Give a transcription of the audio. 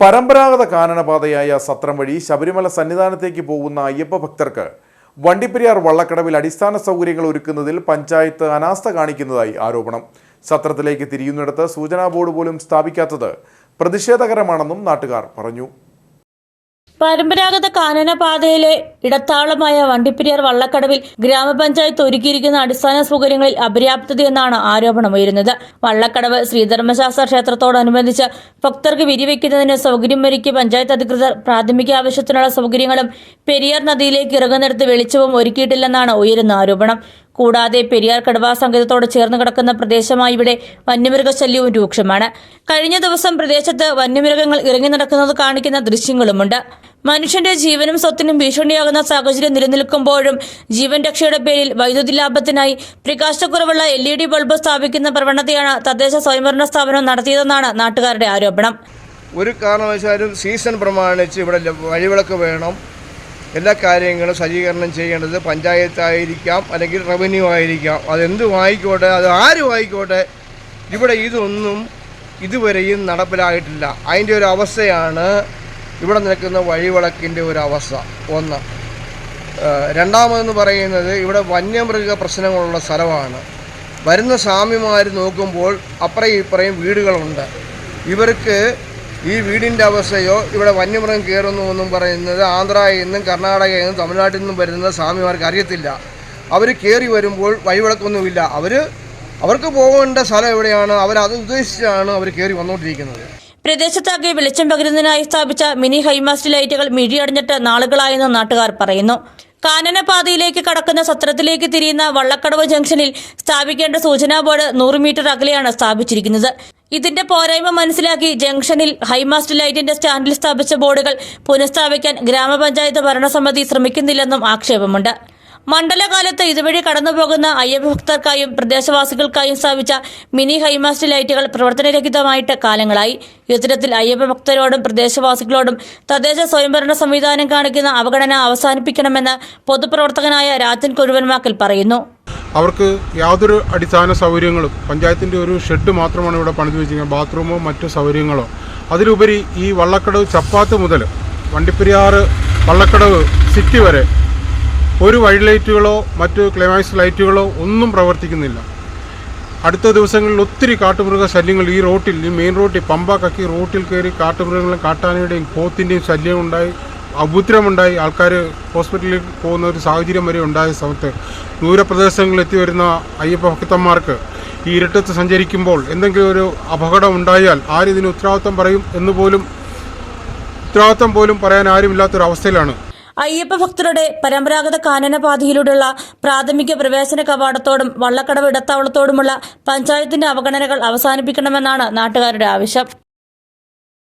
പരമ്പരാഗത കാനനപാതയായ സത്രം വഴി ശബരിമല സന്നിധാനത്തേക്ക് പോകുന്ന അയ്യപ്പ ഭക്തർക്ക് വണ്ടിപ്പെരിയാർ വള്ളക്കടവിൽ അടിസ്ഥാന സൗകര്യങ്ങൾ ഒരുക്കുന്നതിൽ പഞ്ചായത്ത് അനാസ്ഥ കാണിക്കുന്നതായി ആരോപണം. സത്രത്തിലേക്ക് തിരിയുന്നിടത്ത് സൂചനാ ബോർഡ് പോലും സ്ഥാപിക്കാത്തത് പ്രതിഷേധകരമാണെന്നും നാട്ടുകാർ പറഞ്ഞു. പരമ്പരാഗത കാനന പാതയിലെ ഇടത്താളമായ വണ്ടിപ്പെരിയാർ വള്ളക്കടവിൽ ഗ്രാമപഞ്ചായത്ത് ഒരുക്കിയിരിക്കുന്ന അടിസ്ഥാന സൗകര്യങ്ങളിൽ അപര്യാപ്തതയെന്നാണ് ആരോപണമുയരുന്നത് വള്ളക്കടവ് ശ്രീധർമ്മശാസ്ത്ര ക്ഷേത്രത്തോടനുബന്ധിച്ച് ഭക്തർക്ക് വിരിവെക്കുന്നതിന് സൗകര്യം ഒരുക്കി പഞ്ചായത്ത് അധികൃതർ പ്രാഥമിക ആവശ്യത്തിനുള്ള സൗകര്യങ്ങളും പെരിയാർ നദിയിലേക്ക് ഇറങ്ങുന്നിടത്ത് വെളിച്ചവും ഒരുക്കിയിട്ടില്ലെന്നാണ് ഉയരുന്ന ആരോപണം. കൂടാതെ പെരിയാർ കടുവാ സംഗീതത്തോട് ചേർന്ന് കിടക്കുന്ന പ്രദേശമായി ഇവിടെ വന്യമൃഗശല്യവും രൂക്ഷമാണ്. കഴിഞ്ഞ ദിവസം പ്രദേശത്ത് വന്യമൃഗങ്ങൾ ഇറങ്ങി നടക്കുന്നത് കാണിക്കുന്ന ദൃശ്യങ്ങളുമുണ്ട്. മനുഷ്യന്റെ ജീവനും സ്വത്തിനും ഭീഷണിയാകുന്ന സാഹചര്യം നിലനിൽക്കുമ്പോഴും ജീവൻ രക്ഷയുടെ പേരിൽ വൈദ്യുതി ലാഭത്തിനായി പ്രകാശക്കുറവുള്ള എൽ ഇ ഡി ബൾബ് സ്ഥാപിക്കുന്ന പ്രവണതയാണ് തദ്ദേശ സ്വയംഭരണ സ്ഥാപനം നടത്തിയതെന്നാണ് നാട്ടുകാരുടെ ആരോപണം. ഒരു കാരണവശാലും സീസൺ പ്രമാണിച്ച് ഇവിടെ വഴിവിളക്ക് വേണം. എല്ലാ കാര്യങ്ങളും സജ്ജീകരണം ചെയ്യേണ്ടത് പഞ്ചായത്തായിരിക്കാം അല്ലെങ്കിൽ റവന്യൂ ആയിരിക്കാം. അതെന്തും ആയിക്കോട്ടെ അത് ആര് ആയിക്കോട്ടെ ഇവിടെ ഇതൊന്നും ഇതുവരെയും നടപ്പിലായിട്ടില്ല. അതിന്റെ ഒരു അവസ്ഥയാണ് ഇവിടെ നിൽക്കുന്ന വഴിവിളക്കിന്റെ ഒരു അവസ്ഥ. ഒന്ന് രണ്ടാമതെന്ന് പറയുന്നത് ഇവിടെ വന്യമൃഗ പ്രശ്നങ്ങളുള്ള സ്ഥലമാണ്. വരുന്ന സ്വാമിമാർ നോക്കുമ്പോൾ അപ്പുറയും ഇപ്പുറയും വീടുകളുണ്ട്. ഇവർക്ക് ഈ വീടിന്റെ അവസ്ഥയോ ഇവിടെ വന്യമൃഗം കയറുന്നു എന്നും പറയുന്നത് ആന്ധ്രയിൽ നിന്നും കർണാടകയിൽ നിന്നും തമിഴ്നാട്ടിൽ നിന്നും വരുന്ന സ്വാമിമാർക്ക് അറിയത്തില്ല. അവർ കയറി വരുമ്പോൾ വഴിവിളക്കൊന്നുമില്ല. അവർ അവർക്ക് പോകേണ്ട സ്ഥലം എവിടെയാണ്? അവരത് ഉദ്ദേശിച്ചാണ് അവർ കയറി വന്നുകൊണ്ടിരിക്കുന്നത് പ്രദേശത്താകെ വെളിച്ചം പകരുന്നതിനായി സ്ഥാപിച്ച മിനി ഹൈമാസ്റ്റ് ലൈറ്റുകൾ മിഴിയടഞ്ഞിട്ട് നാളുകളായെന്ന് നാട്ടുകാർ പറയുന്നു. കാനനപാതയിലേക്ക് കടക്കുന്ന സത്രത്തിലേക്ക് തിരിയുന്ന വള്ളക്കടവ് ജംഗ്ഷനിൽ സ്ഥാപിക്കേണ്ട സൂചനാ ബോർഡ് നൂറ് മീറ്റർ അകലെയാണ് സ്ഥാപിച്ചിരിക്കുന്നത്. ഇതിന്റെ പോരായ്മ മനസ്സിലാക്കി ജംഗ്ഷനിൽ ഹൈമാസ്റ്റ് ലൈറ്റിന്റെ സ്റ്റാൻഡിൽ സ്ഥാപിച്ച ബോർഡുകൾ പുനഃസ്ഥാപിക്കാൻ ഗ്രാമപഞ്ചായത്ത് ഭരണസമിതി ശ്രമിക്കുന്നില്ലെന്നും ആക്ഷേപമുണ്ട്. മണ്ഡലകാലത്ത് ഇതുവഴി കടന്നുപോകുന്ന അയ്യപ്പ ഭക്തർക്കായും പ്രദേശവാസികൾക്കായും സ്ഥാപിച്ച മിനി ഹൈമാസ്റ്റ് ലൈറ്റുകൾ പ്രവർത്തനരഹിതമായിട്ട് കാലങ്ങളായി. ഇത്തരത്തിൽ അയ്യപ്പഭക്തരോടും പ്രദേശവാസികളോടും തദ്ദേശ സ്വയംഭരണ സംവിധാനം കാണിക്കുന്ന അവഗണന അവസാനിപ്പിക്കണമെന്ന് പൊതുപ്രവർത്തകനായ രാജൻ കുഴുവന്മാക്കൽ പറയുന്നു. അവർക്ക് യാതൊരു അടിസ്ഥാന സൗകര്യങ്ങളും പഞ്ചായത്തിന്റെ ഒരു ഷെഡ് മാത്രമാണ് ഇവിടെ പണിത് വെച്ചിരിക്കുന്നത് ബാത്റൂമോ മറ്റു സൗകര്യങ്ങളോ. അതിലുപരി ഈ വള്ളക്കടവ് ചപ്പാത്ത് മുതൽ വണ്ടിപ്പെരിയാറ് വള്ളക്കടവ് സിറ്റി വരെ ഒരു വഴി ലൈറ്റുകളോ മറ്റു ക്ലൈമാക്സ് ലൈറ്റുകളോ ഒന്നും പ്രവർത്തിക്കുന്നില്ല. അടുത്ത ദിവസങ്ങളിൽ ഒത്തിരി കാട്ടുമൃഗ ശല്യങ്ങൾ ഈ റോട്ടിൽ ഈ മെയിൻ റോട്ടിൽ പമ്പ കക്കി റോട്ടിൽ കയറി കാട്ടുമൃഗങ്ങളും കാട്ടാനയുടെയും പോത്തിന്റെയും ശല്യം ഉണ്ടായി ഉപദ്രവമുണ്ടായി ആൾക്കാർ ഹോസ്പിറ്റലിൽ പോകുന്ന ഒരു സാഹചര്യം വരെ ഉണ്ടായ സമയത്ത് ദൂരപ്രദേശങ്ങളിൽ എത്തി വരുന്ന അയ്യപ്പ ഭക്തന്മാർക്ക് ഈ ഇരുട്ടത്ത് സഞ്ചരിക്കുമ്പോൾ എന്തെങ്കിലും ഒരു അപകടം ഉണ്ടായാൽ ആരിതിന് ഉത്തരവാദിത്വം പറയും എന്ന് പോലും ഉത്തരവാദിത്വം പോലും പറയാൻ ആരുമില്ലാത്തൊരവസ്ഥയിലാണ് അയ്യപ്പ ഭക്തരുടെ പരമ്പരാഗത കാനനപാതയിലൂടെയുള്ള പ്രാഥമിക പ്രവേശന കവാടത്തോടും വള്ളക്കടവ് ഇടത്താവളത്തോടുമുള്ള പഞ്ചായത്തിന്റെ അവഗണനകൾ അവസാനിപ്പിക്കണമെന്നാണ് നാട്ടുകാരുടെ ആവശ്യം.